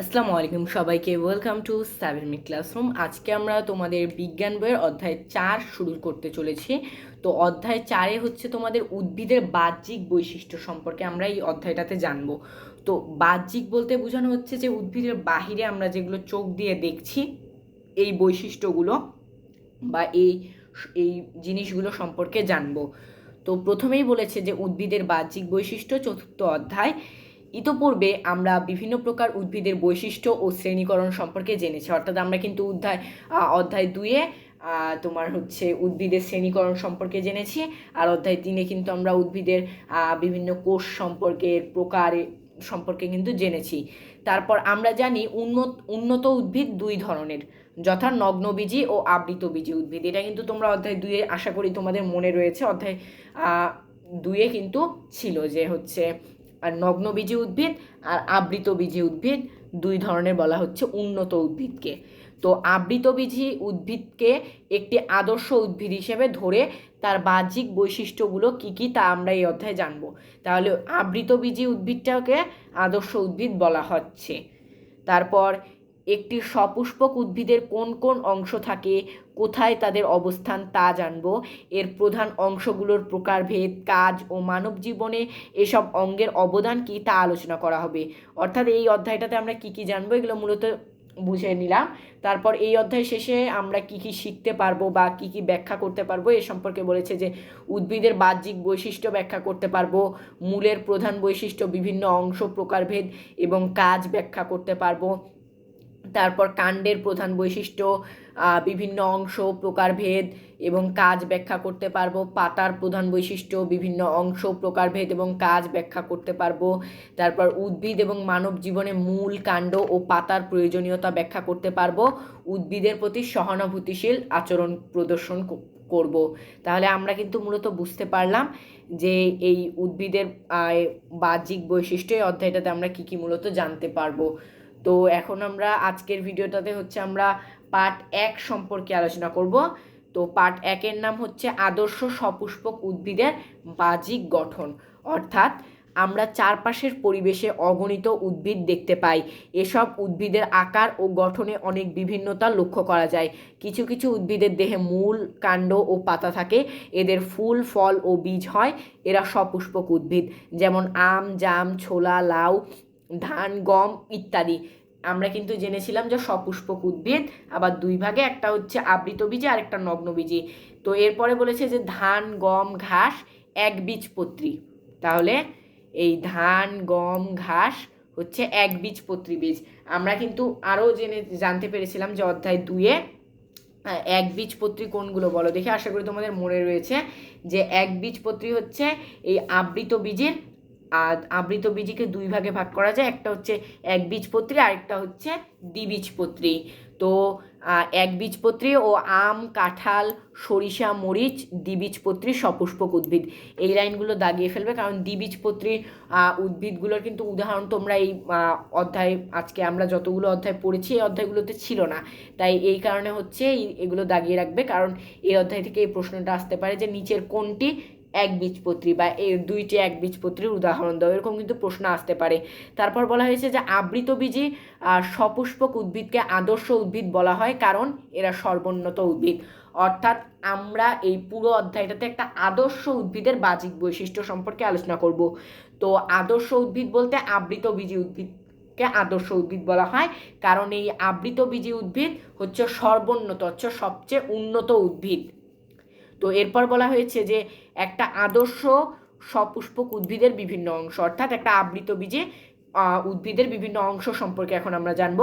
আসসালামু আলাইকুম সবাইকে ওয়েলকাম টু সাবেরমি ক্লাসরুম আজকে আমরা তোমাদের বিজ্ঞান বইয়ের অধ্যায় চার শুরু করতে চলেছি। তো অধ্যায় চারে হচ্ছে তোমাদের উদ্ভিদের বাহ্যিক বৈশিষ্ট্য সম্পর্কে আমরা এই অধ্যায়টাতে জানব। তো বাহ্যিক বলতে বোঝানো হচ্ছে যে উদ্ভিদের বাহিরে আমরা যেগুলো চোখ দিয়ে দেখছি, এই বৈশিষ্ট্যগুলো বা এই এই জিনিসগুলো সম্পর্কে জানব। তো প্রথমেই বলেছে যে উদ্ভিদের বাহ্যিক বৈশিষ্ট্য, চতুর্থ অধ্যায়। ইতোপূর্বে আমরা বিভিন্ন প্রকার উদ্ভিদের বৈশিষ্ট্য ও শ্রেণীকরণ সম্পর্কে জেনেছি। অর্থাৎ আমরা কিন্তু অধ্যায় অধ্যায় দুয়ে তোমার হচ্ছে উদ্ভিদের শ্রেণীকরণ সম্পর্কে জেনেছি। আর অধ্যায় তিনে কিন্তু আমরা উদ্ভিদের বিভিন্ন কোষ সম্পর্কে প্রকার সম্পর্কে কিন্তু জেনেছি। তারপর আমরা জানি উন্নত উন্নত উদ্ভিদ দুই ধরনের যথা নগ্নবীজি ও আবৃতবীজি উদ্ভিদ। এটা কিন্তু তোমরা অধ্যায় দুয়ে আশা করি তোমাদের মনে রয়েছে। অধ্যায় দুয়ে কিন্তু ছিল যে হচ্ছে আর নগ্নবীজি উদ্ভিদ আর আবৃতবীজি উদ্ভিদ দুই ধরনের বলা হচ্ছে উন্নত উদ্ভিদকে। তো আবৃতবীজি উদ্ভিদকে একটি আদর্শ উদ্ভিদ হিসেবে ধরে তার বাহ্যিক বৈশিষ্ট্যগুলো কী কী তা আমরা এই অধ্যায়ে জানব। তাহলে আবৃতবীজি উদ্ভিদটাকে আদর্শ উদ্ভিদ বলা হচ্ছে। তারপর একটি সপুষ্পক উদ্ভিদের কোন কোন অংশ থাকে? কোথায় তাদের অবস্থান তা জানব। এর প্রধান অংশগুলোর প্রকারভেদ, কাজ ও মানব জীবনে এসব অঙ্গের অবদান কী তা আলোচনা করা হবে। অর্থাৎ এই অধ্যায়টাতে আমরা কী কী জানব এগুলো মূলত বুঝে নিলাম। তারপর এই অধ্যায় শেষে আমরা কি কি শিখতে পারব বা কি কি ব্যাখ্যা করতে পারব এ সম্পর্কে বলেছে যে উদ্ভিদের বাহ্যিক বৈশিষ্ট্য ব্যাখ্যা করতে পারব, মূলের প্রধান বৈশিষ্ট্য বিভিন্ন অংশ প্রকারভেদ এবং কাজ ব্যাখ্যা করতে পারব। তারপর কাণ্ডের প্রধান বৈশিষ্ট্য বিভিন্ন অংশ, প্রকারভেদ এবং কাজ ব্যাখ্যা করতে পারব। পাতার প্রধান বৈশিষ্ট্য, বিভিন্ন অংশ, প্রকারভেদ এবং কাজ ব্যাখ্যা করতে পারব। তারপর উদ্ভিদ এবং মানব জীবনে মূল কাণ্ড ও পাতার প্রয়োজনীয়তা ব্যাখ্যা করতে পারব। উদ্ভিদের প্রতি সহানুভূতিশীল আচরণ প্রদর্শন করব। তাহলে আমরা কিন্তু মূলত বুঝতে পারলাম যে এই উদ্ভিদের বাহ্যিক বৈশিষ্ট্য এই অধ্যায়টাতে আমরা কী কী মূলত জানতে পারব। তো এখন আমরা আজকের ভিডিওটাতে হচ্ছে আমরা পার্ট এক সম্পর্কে আলোচনা করব। তো পার্ট একের নাম হচ্ছে আদর্শ সপুষ্পক উদ্ভিদের বাহ্যিক গঠন। অর্থাৎ আমরা চারপাশের পরিবেশে অগণিত উদ্ভিদ দেখতে পাই। এসব উদ্ভিদের আকার ও গঠনে অনেক বিভিন্নতা লক্ষ্য করা যায়। কিছু কিছু উদ্ভিদের দেহে মূল, কাণ্ড ও পাতা থাকে। এদের ফুল, ফল ও বীজ হয়। এরা সপুষ্পক উদ্ভিদ। যেমন আম, জাম, ছোলা, লাউ, ধান, গম ইত্যাদি। আমরা কিন্তু জেনেছিলাম যে সপুষ্পক উদ্ভিদ আবার দুই ভাগে একটা হচ্ছে আবৃতবীজি আর একটা নগ্নবীজি তো এরপরে বলেছে যে ধান গম ঘাস একবীজপত্রী তাহলে এই ধান গম ঘাস হচ্ছে একবীজপত্রী বীজ। আমরা কিন্তু আরও জেনে জানতে পেরেছিলাম যে অধ্যায় দুয়ে আহ, একবীজপত্রী কোনগুলো বলো? দেখে আশা করি তোমাদের মনে রয়েছে যে একবীজপত্রী হচ্ছে এই আবৃত বীজের আর আবৃত বীজিকে দুই ভাগে ভাগ করা যায়, একটা হচ্ছে একবীজপত্রী আরেকটা হচ্ছে দ্বিবীজপত্রী। তো একবীজপত্রী ও আম, কাঁঠাল, সরিষা, মরিচ, দ্বিবীজপত্রী, সপুষ্পক উদ্ভিদ। এই লাইনগুলো দাগিয়ে ফেলবে, কারণ দ্বিবীজপত্রী উদ্ভিদগুলোর কিন্তু উদাহরণ তোমরা এই অধ্যায়, আজকে আমরা যতগুলো অধ্যায় পড়েছি, এই অধ্যায়গুলোতে ছিল না। তাই এই কারণে হচ্ছে এগুলো দাগিয়ে রাখবে, কারণ এই অধ্যায় থেকে এই প্রশ্নটা আসতে পারে যে নিচের কোনটি একবীজপত্রী বা এর দুইটি একবীজপত্রীর উদাহরণ দাও, এরকম কিন্তু প্রশ্ন আসতে পারে। তারপর বলা হয়েছে যে আবৃতবীজি সপুষ্পক উদ্ভিদকে আদর্শ উদ্ভিদ বলা হয়, কারণ এরা সর্বোন্নত উদ্ভিদ। অর্থাৎ আমরা এই পুরো অধ্যায়টাতে একটা আদর্শ উদ্ভিদের বাহ্যিক বৈশিষ্ট্য সম্পর্কে আলোচনা করব। তো আদর্শ উদ্ভিদ বলতে আবৃতবীজি উদ্ভিদকে আদর্শ উদ্ভিদ বলা হয়, কারণ এই আবৃতবীজি উদ্ভিদ হচ্ছে সর্বোন্নত, হচ্ছে সবচেয়ে উন্নত উদ্ভিদ। তো এরপর বলা হয়েছে যে একটা আদর্শ সপুষ্পক উদ্ভিদের বিভিন্ন অংশ, অর্থাৎ একটা আবৃত বীজে উদ্ভিদের বিভিন্ন অংশ সম্পর্কে এখন আমরা জানব।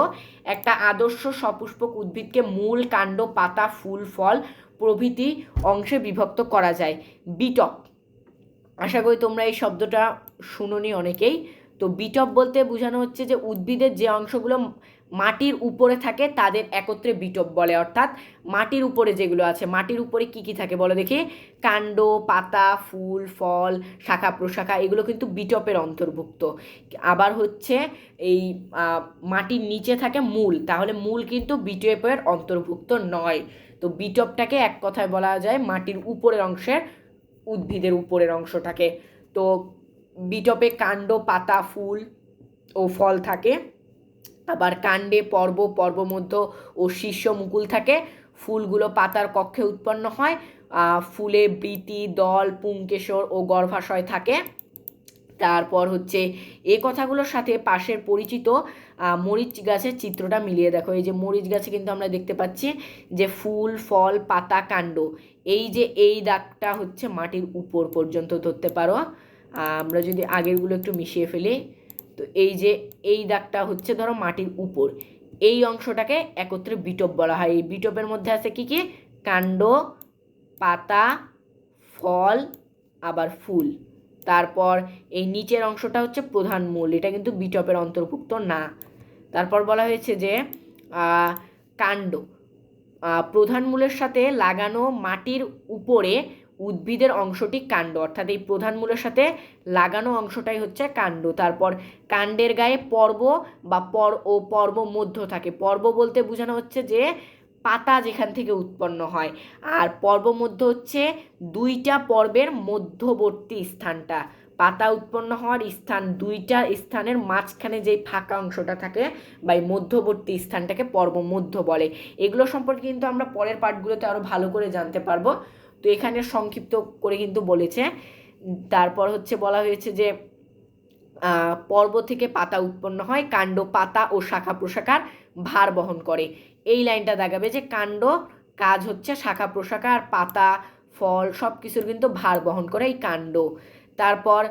একটা আদর্শ সপুষ্পক উদ্ভিদকে মূল কাণ্ড, পাতা, ফুল, ফল, প্রভৃতি অংশে বিভক্ত করা যায়। বিটপ। আশা করি তোমরা এই শব্দটা শুনোনি অনেকেই। তো বিটপ বলতে বোঝানো হচ্ছে যে উদ্ভিদের যে অংশগুলো মাটির উপরে থাকে, তাদের একত্রে বিটপ বলে, অর্থাৎ মাটির উপরে যেগুলো আছে, মাটির উপরে কি কি থাকে বলো দেখি? কাণ্ড, পাতা, ফুল, ফল, শাখা প্রশাখা, এগুলো কিন্তু বিটপের অন্তর্ভুক্ত। আবার হচ্ছে এই মাটির নিচে থাকে মূল, তাহলে মূল কিন্তু বিটপের অন্তর্ভুক্ত নয়। তো বিটপটাকে এক কথায় বলা যায় মাটির উপরের অংশের উদ্ভিদের উপরের অংশটাকে তো বিটপে কাণ্ড, পাতা, ফুল ও ফল থাকে। আবার কাণ্ডে, পর্ব, পর্বমধ্য ও শীর্ষ মুকুল থাকে। ফুলগুলো পাতার কক্ষে উৎপন্ন হয়। ফুলে বৃতি, দল, পুংকেশর ও গর্ভাশয় থাকে। তারপর হচ্ছে এ কথাগুলোর সাথে পাশের পরিচিত মরিচ গাছের চিত্রটা মিলিয়ে দেখো। এই যে মরিচ গাছে কিন্তু আমরা দেখতে পাচ্ছি যে ফুল, ফল, পাতা, কাণ্ড, এই যে এই দাগটা হচ্ছে মাটির উপর পর্যন্ত ধরতে পারো। আমরা যদি আগেরগুলো একটু মিশিয়ে ফেলি। তো এই যে এই দাগটা হচ্ছে ধরো মাটির উপর। এই অংশটাকে একত্রে বিটপ বলা হয়। এই বিটপের মধ্যে আছে কি কি? কাণ্ড, পাতা, ফল, আবার ফুল। তারপর এই নিচের অংশটা হচ্ছে প্রধান মূল। এটা কিন্তু বিটপের অন্তর্ভুক্ত না। তারপর বলা হয়েছে যে কাণ্ড। প্রধান মূলের সাথে লাগানো মাটির উপরে উদ্ভিদের অংশটি কাণ্ড, অর্থাৎ এই প্রধান মূলের সাথে লাগানো অংশটাই হচ্ছে কাণ্ড। তারপর কাণ্ডের গায়ে পর্ব বা পর ও পর্ব মধ্য থাকে। পর্ব বলতে বোঝানো হচ্ছে যে পাতা যেখান থেকে উৎপন্ন হয়। আর পর্ব মধ্য হচ্ছে দুইটা পর্বের মধ্যবর্তী স্থানটা। পাতা উৎপন্ন হওয়ার স্থান দুইটা স্থানের মাঝখানে যে ফাঁকা অংশটা থাকে বা এই মধ্যবর্তী স্থানটাকে পর্ব মধ্য বলে। এগুলো সম্পর্কে কিন্তু আমরা পরের পাঠগুলোতে আরও ভালো করে জানতে পারব। তো এখানে সংক্ষিপ্ত করে কিন্তু বলেছে। তারপর হচ্ছে বলা হয়েছে যে পর্ব থেকে পাতা উৎপন্ন হয়, কাণ্ড, পাতা ও শাখা প্রশাখার ভার বহন করে। এই লাইনটা দেখাবে যে কাণ্ড, কাজ হচ্ছে শাখা প্রশাখা আর পাতা, ফল সব কিছুর কিন্তু ভার বহন করে এই কাণ্ড। তারপর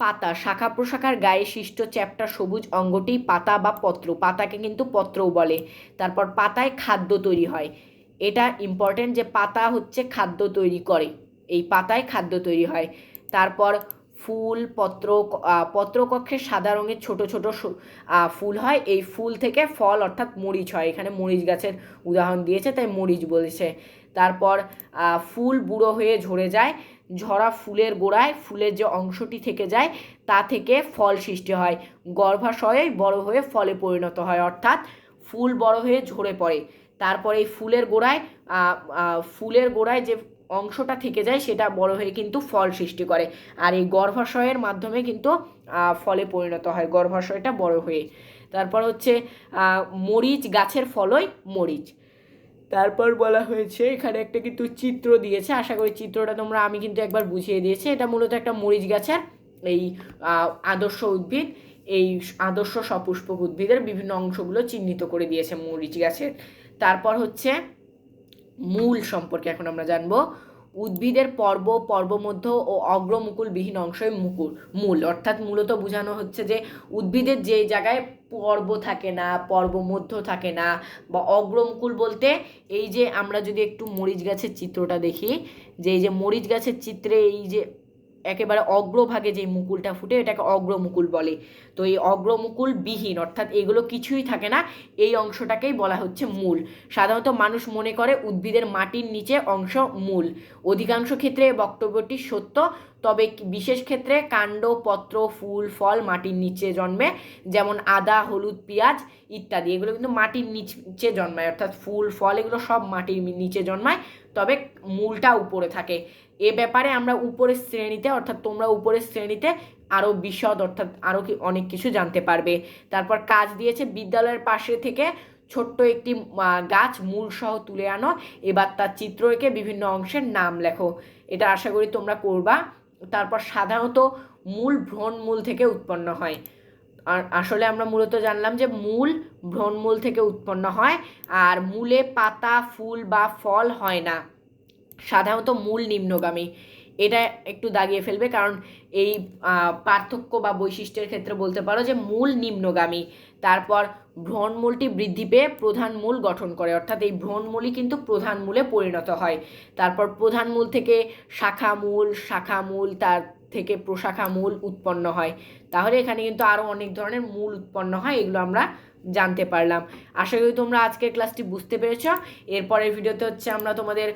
পাতা, শাখা প্রশাখার গায়ে সৃষ্ট চ্যাপ্টা সবুজ অঙ্গটি পাতা বা পত্র, পাতাকে কিন্তু পত্রও বলে। তারপর পাতায় খাদ্য তৈরি হয়। এটা ইম্পর্টেন্ট যে পাতা হচ্ছে খাদ্য তৈরি করে। এই পাতায় খাদ্য তৈরি হয়। তারপর ফুল, পত্র পত্রকক্ষে সাদা রঙের ছোট ছোট ফুল হয়। এই ফুল থেকে ফল অর্থাৎ মরিচ হয়। এখানে মরিচ গাছের উদাহরণ দিয়েছে, তাই মরিচ বলেছে। তারপর ফুল বুড়ো হয়ে ঝরে যায়। ঝরা ফুলের গোড়ায় ফুলের যে অংশটি থেকে যায়, তা থেকে ফল সৃষ্টি হয়। গর্ভাশয়ে বড় হয়ে ফলে পরিণত হয়। অর্থাৎ ফুল বড় হয়ে ঝরে পড়ে। তারপরে এই ফুলের গোড়ায় ফুলের গোড়ায় যে অংশটা থেকে যায় সেটা বড় হয়ে কিন্তু ফল সৃষ্টি করে। আর এই গর্ভাশয়ের মাধ্যমে কিন্তু ফলে পরিণত হয়, গর্ভাশয়টা বড় হয়ে। তারপর হচ্ছে মরিচ, গাছের ফলই মরিচ। তারপর বলা হয়েছে, এখানে একটা কিন্তু চিত্র দিয়েছে, আশা করি চিত্রটা তোমরা, আমি কিন্তু একবার বুঝিয়ে দিয়েছি। এটা মূলত একটা মরিচ গাছের এই আদর্শ উদ্ভিদ। এই আদর্শ সপুষ্পক উদ্ভিদের বিভিন্ন অংশগুলো চিহ্নিত করে দিয়েছে মরিচ গাছের। তারপর হচ্ছে মূল সম্পর্কে এখন আমরা জানব। উদ্ভিদের পর্ব, পর্বমধ্য ও অগ্রমুকুলবিহীন অংশই মুকুল, মূল। অর্থাৎ মূলত বোঝানো হচ্ছে যে উদ্ভিদের যে জায়গায় পর্ব থাকে না, পর্বমধ্য থাকে না বা অগ্রমুকুল বলতে এই যে আমরা যদি একটু মরিচ গাছের চিত্রটা দেখি, যে এই যে মরিচ গাছের চিত্রে এই যে একেবারে অগ্রভাগে যে মুকুলটা ফুটে এটাকে অগ্রমুকুল বলে। তো এই অগ্রমুকুল বিহীন অর্থাৎ এগুলো কিছুই থাকে না, এই অংশটাকেই বলা হচ্ছে মূল। সাধারণত মানুষ মনে করে উদ্ভিদের মাটির নিচে অংশ মূল। অধিকাংশ ক্ষেত্রে বক্তব্যটি সত্য। তবে বিশেষ ক্ষেত্রে কাণ্ড, পত্র, ফুল, ফল মাটির নিচে জন্মে, যেমন আদা, হলুদ, পেঁয়াজ ইত্যাদি, এগুলো কিন্তু মাটির নিচে জন্মায়, অর্থাৎ ফুল, ফল এগুলো সব মাটির নিচে জন্মায়, তবে মূলটা উপরে থাকে। এ ব্যাপারে আমরা উপরের শ্রেণীতে, অর্থাৎ তোমরা উপরের শ্রেণীতে আরও বিশদ, অর্থাৎ আরও অনেক কিছু জানতে পারবে। তারপর কাজ দিয়েছে, বিদ্যালয়ের পাশে থেকে ছোট্ট একটি গাছ মূল সহ তুলে আনো, এবার তার চিত্র এঁকে বিভিন্ন অংশের নাম লেখো। এটা আশা করি তোমরা করবা। তারপর সাধারণত মূল ভ্রণমূল থেকে উৎপন্ন হয়। আর আসলে আমরা মূলত জানলাম যে মূল ভ্রণমূল থেকে উৎপন্ন হয় আর মূলে পাতা, ফুল বা ফল হয় না। সাধারণত মূল নিম্নগামী। এটা একটু দাগিয়ে ফেলবে কারণ এই পার্থক্য বা বৈশিষ্ট্যের ক্ষেত্রে বলতে পারো যে মূল নিম্নগামী। তারপর ভ্রণমূলটি বৃদ্ধি পেয়ে প্রধান মূল গঠন করে। অর্থাৎ এই ভ্রণমূলই কিন্তু প্রধান মূলে পরিণত হয়। তারপর প্রধান মূল থেকে শাখা মূল শাখা মূল তার থেকে প্রশাখা মূল উৎপন্ন হয়। তাহলে এখানে কিন্তু আরও অনেক ধরনের মূল উৎপন্ন হয়, এগুলো আমরা জানতে পারলাম। আশা করি তোমরা আজকের ক্লাসটি বুঝতে পেরেছ। এরপরের ভিডিওতে হচ্ছে আমরা তোমাদের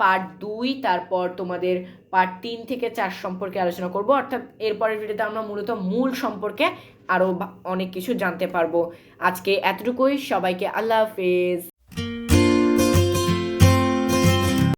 পার্ট দুই, তারপর তোমাদের পার্ট তিন থেকে চার সম্পর্কে আলোচনা করব। অর্থাৎ এরপরের ভিডিওতে আমরা মূলত মূল সম্পর্কে আরও অনেক কিছু জানতে পারব। আজকে এতটুকুই সবাইকে আল্লাহ হাফেজ।